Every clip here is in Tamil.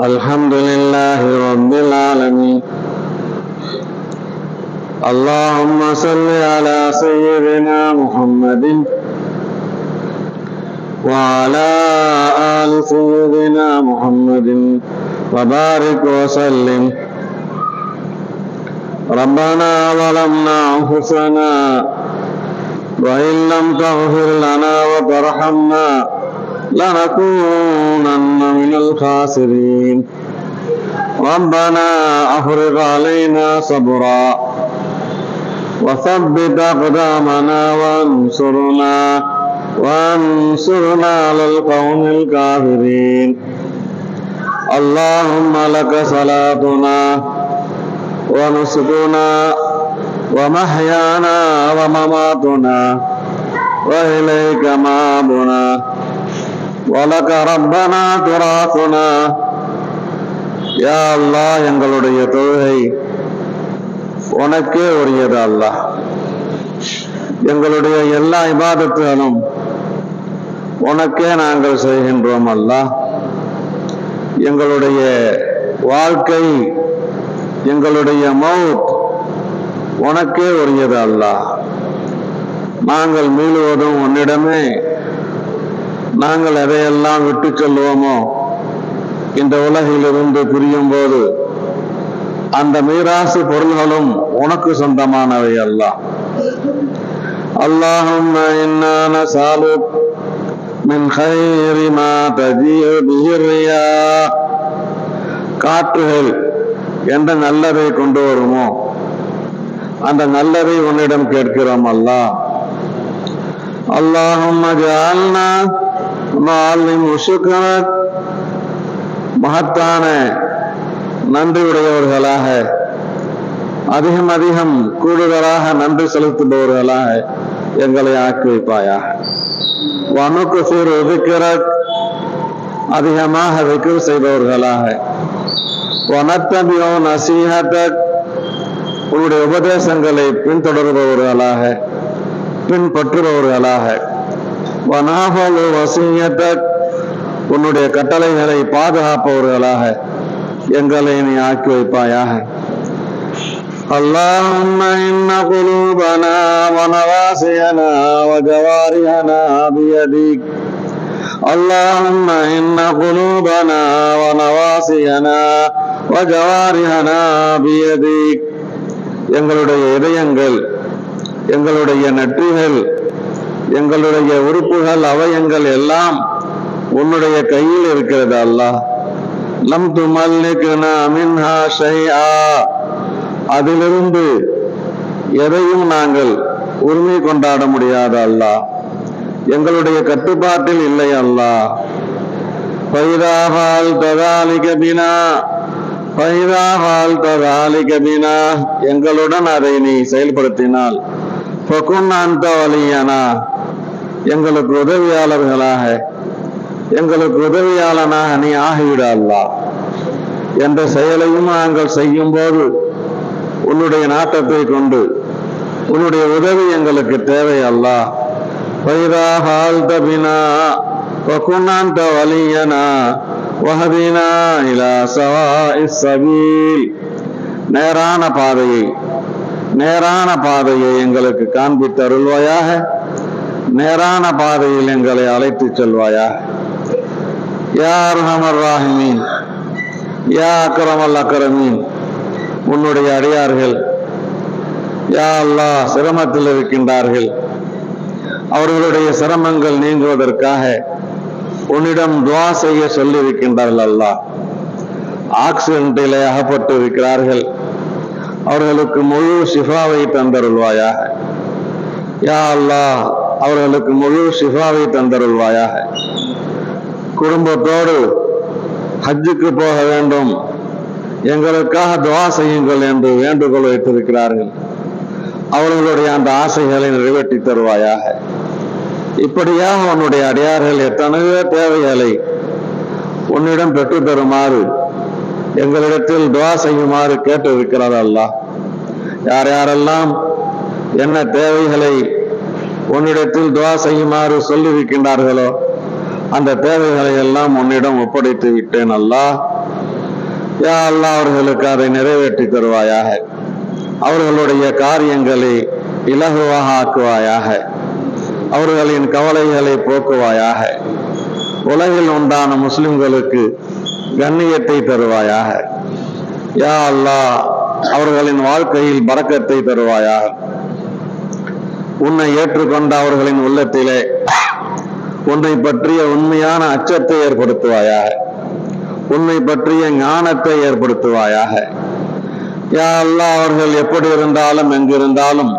الحمد لله رب العالمين. اللهم صل على سيدنا محمد وعلى آل سيدنا محمد وبارك وسلم. ربنا ظلمنا أنفسنا وإن لم تغفر لنا وترحمنا لنكونن من الخاسرين. ربنا أفرغ علينا صبرا. وثبت أقدامنا وانصرنا. وانصرنا على القوم الكافرين. اللهم لك صلاتنا ونسكنا ومحيانا ومماتنا وإليك مآبنا. வழக்க ரப்பனா துராசுனா. யா அல்லா எங்களுடைய தொழுகை உனக்கே உரியது அல்லா. எங்களுடைய எல்லா இபாதத்துகளும் உனக்கே நாங்கள் செய்கின்றோம் அல்லா. எங்களுடைய வாழ்க்கை எங்களுடைய மவுத் உனக்கே உரியது அல்லா. நாங்கள் மீளுவதும் உன்னிடமே நாங்கள் எதையெல்லாம் விட்டு செல்வோமோ இந்த உலகிலிருந்து பிரியும் போது அந்த மீராசு பொருள்களும் உனக்கு சொந்தமானவை அல்ல اللهم إنا نسألك من خير ما تجيء به الرياح காற்றுகள் எந்த நல்லதை கொண்டு வருமோ அந்த நல்லதை உன்னிடம் கேட்கிறோம் அல்லாஹ் اللهم اجعلنا معلم شكرك மகத்தான நன்றி உடையவர்களாக அதிகம் அதிகம் கூடுதலாக நன்றி செலுத்துபவர்களாக எங்களை ஆக்கி வைப்பாயாக. வனுக்கு சீர் ஒதுக்கிற அதிகமாக விக்கிர் செய்பவர்களாக. வனத்தமியோ நசீகத்த உன்னுடைய உபதேசங்களை பின்தொடர்பவர்களாக பின்பற்றுபவர்களாக. வனாபலு வசீயத்தக் உன்னுடைய கட்டளைகளை பாதுகாப்பவர்களாக எங்களை நீ ஆக்கி வைப்பாயாக اللهم إن قلوبنا ونواسينا وجوارحنا بيدك اللهم إن قلوبنا ونواسينا وجوارحنا بيدك எங்களுடைய இதயங்கள் எங்களுடைய நெற்றிகள் எங்களுடைய உறுப்புகள் அவயங்கள் எல்லாம் உன்னுடைய கையில் இருக்கிறது அல்லாஹ் லம் துமல்லிக்னா மின்ஹா ஷைஆ. அதிலிருந்து எதையும் நாங்கள் உரிமை கொண்டாட முடியாது அல்லாஹ் எங்களுடைய கட்டுப்பாட்டில் இல்லை அல்லாஹ் பைதாகால் ததாலிக பினா. பைதாகால் ததாலிக பினா. எங்களுடன் அதை நீ செயல்படுத்தினால். பொக்குன் அந்த வலியனா. எங்களுக்கு உதவியாளர்களாக எங்களுக்கு உதவியாளனாக நீ ஆகிவிட அல்லா என்ற செயலையும் நாங்கள் செய்யும் போது உன்னுடைய நாட்டத்தை கொண்டு உன்னுடைய உதவி எங்களுக்கு தேவை அல்லா பைராஹால் தபினா وكنت ولينا وهدنا إلى سواء السبيل நேரான பாதையை நேரான பாதையை எங்களுக்கு காண்பித்தருள்வாயாக நேரான பாதையில் எங்களை அழைத்து செல்வாயா? யார் அர்ஹமர் ராஹிமீன் யா அக்கரமல் அக்கரமீன் உன்னுடைய அடியார்கள் யா அல்லாஹ் சிரமத்தில் இருக்கின்றார்கள். அவர்களுடைய சிரமங்கள் நீங்குவதற்காக உன்னிடம் துவா செய்ய சொல்லியிருக்கின்றார்கள் அல்லாஹ். ஆக்சிடென்டிலே அகப்பட்டு இருக்கிறார்கள் அவர்களுக்கு முழு சிஃபாவை தந்தருள்வாயாக. யா அல்லாஹ் அவர்களுக்கு முழு ஷிஃபாவை தந்தருள்வாயாக. குடும்பத்தோடு ஹஜ்ஜுக்கு போக வேண்டும். எங்களுக்காக துவா செய்யுங்கள் என்று வேண்டுகோள் வைத்திருக்கிறார்கள். அவர்களுடைய அந்த ஆசைகளை நிறைவேற்றி தருவாயாக. இப்படியாக உன்னுடைய அடியார்கள் எத்தனையோ தேவைகளை உன்னிடம் பெற்று தருமாறு எங்களிடத்தில் துவா செய்யுமாறு கேட்டிருக்கிறார் அல்லாஹ். யார் யாரெல்லாம் என்ன தேவைகளை உன்னிடத்தில் துவா செய்யுமாறு சொல்லியிருக்கின்றார்களோ அந்த தேவைகளை எல்லாம் உன்னிடம் ஒப்படைத்து விட்டேன் அல்லா. யா அல்லா அவர்களுக்கு அதை நிறைவேற்றி தருவாயாக. அவர்களுடைய காரியங்களை இலகுவாக ஆக்குவாயாக. அவர்களின் கவலைகளை போக்குவாயாக. உலகில் உண்டான முஸ்லிம்களுக்கு கண்ணியத்தை தருவாயாக. யா அல்லாஹ் அவர்களின் வாழ்க்கையில் பறக்கத்தை தருவாயாக. உன்னை ஏற்றுக்கொண்ட அவர்களின் உள்ளத்திலே உன்னை பற்றிய உண்மையான அச்சத்தை ஏற்படுத்துவாயாக. உன்னை பற்றிய ஞானத்தை ஏற்படுத்துவாயாக. யா அவர்கள் எப்படி இருந்தாலும் எங்கிருந்தாலும்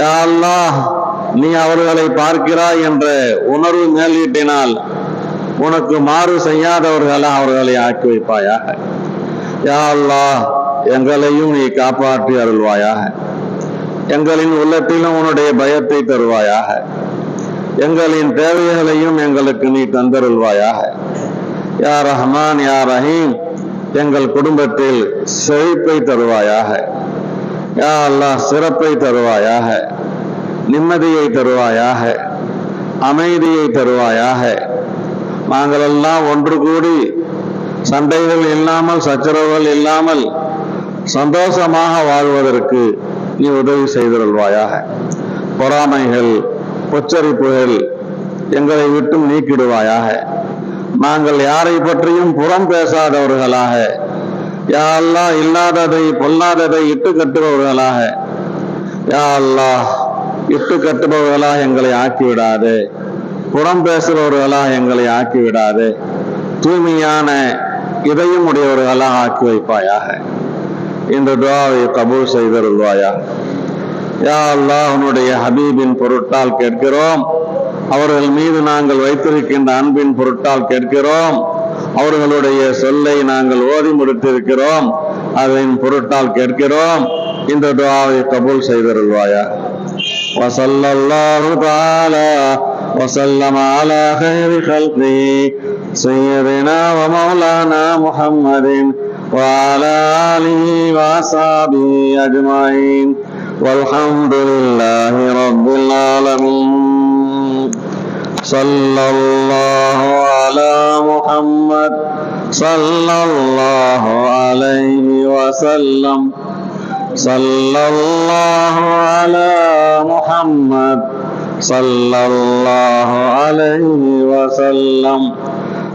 யா அல்லாஹ் நீ அவர்களை பார்க்கிறாய் என்ற உணர்வு மேலீட்டினால் உனக்கு மாறு செய்யாதவர்களாக அவர்களை ஆக்கி வைப்பாயாக. யா எங்களையும் நீ காப்பாற்றி அருள்வாயாக. எங்களின் உள்ளத்திலும் உன்னுடைய பயத்தை தருவாயாக. எங்களின் தேவைகளையும் எங்களுக்கு நீ தந்தருள்வாயாக. யா ரஹ்மான் யா ரஹீம் எங்கள் குடும்பத்தில் செழிப்பை தருவாயாக. யா அல்லாஹ் சிறப்பை தருவாயாக. நிம்மதியை தருவாயாக. அமைதியை தருவாயாக. நாங்கள் எல்லாம் ஒன்று கூடி சண்டைகள் இல்லாமல் சச்சரவுகள் இல்லாமல் சந்தோஷமாக வாழ்வதற்கு நீ உதவி செய்திருள்வாயாக. பொறாமைகள் பொச்சரிப்புகள் எங்களை விட்டும் நீக்கிடுவாயாக. நாங்கள் யாரை பற்றியும் புறம் பேசாதவர்களாக யா இல்லாததை பொல்லாததை இட்டு கட்டுபவர்களாக யா இட்டு கட்டுபவர்களாக எங்களை ஆக்கிவிடாது. புறம் பேசுபவர்களாக எங்களை ஆக்கிவிடாது. தூய்மையான இதயம் உடையவர்களாக ஆக்கி வைப்பாயாக. இந்த துவாவை கபூல் செய்தருள்வாயா யா அல்லாஹ் உன்னுடைய ஹபீபின் பொருட்டால் கேட்கிறோம் அவர்கள் மீது நாங்கள் வைத்திருக்கின்ற அன்பின் பொருட்டால் கேட்கிறோம் அவர்களுடைய சொல்லை நாங்கள் ஓதி முடித்திருக்கிறோம் அதன் பொருட்டால் கேட்கிறோம் இந்த துவாவை கபூல் செய்தருள்வாயா وصلى الله تعالى وسلم على خير خلقه سيدنا ومولانا محمد وعلى آله وأصحابه أجمعين. والحمد لله رب العالمين. صلى الله على محمد. صلى الله عليه وسلم. صلى الله على محمد. صلى الله عليه وسلم.